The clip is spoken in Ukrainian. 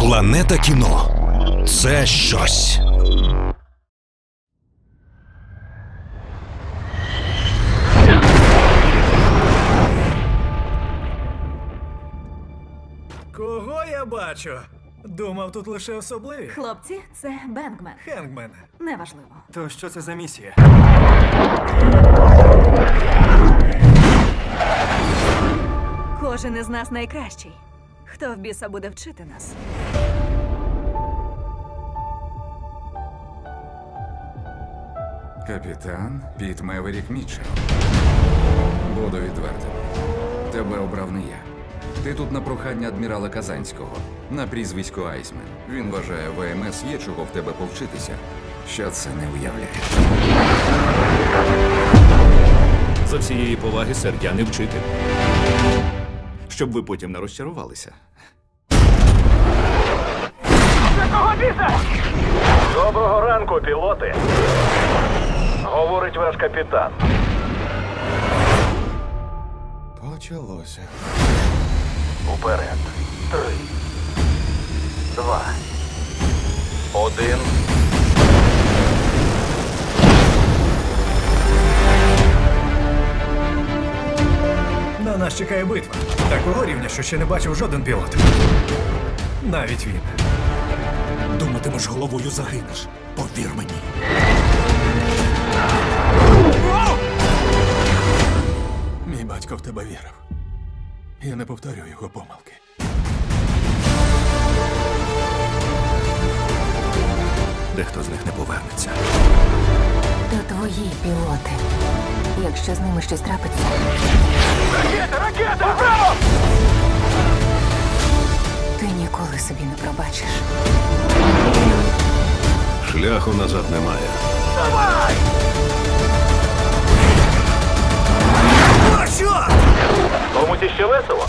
Планета кіно це щось. Кого я бачу? Думав, тут лише особливі. Хлопці, це Бенгмен. Хенгмен. Неважливо. То що це за місія? Кожен із нас найкращий. Хто в біса буде вчити нас? Капітан Піт Меверік Мітчелл. Буду відвертим. Тебе обрав не я. Ти тут на прохання адмірала Казанського на прізвисько Айсмен. Він вважає, ВМС є чого в тебе повчитися. Що це не уявляєш? За всієї поваги, сер, не вчитель. Щоб ви потім не розчарувалися. Доброго ранку, пілоти. Говорить ваш капітан. Почалося. Уперед. Три. Два. Один. Нас чекає битва. Такого рівня, що ще не бачив жоден пілот. Навіть він. Думатимеш головою загинеш. Повір мені. Мій батько в тебе вірив. Я не повторю його помилки. Дехто з них не повернеться. То твої пілоти. Якщо з ними щось трапиться, Ракета, ракета! Браво! ти ніколи собі не пробачиш. Шляху назад немає. Давай! О, що? Комусь іще весело?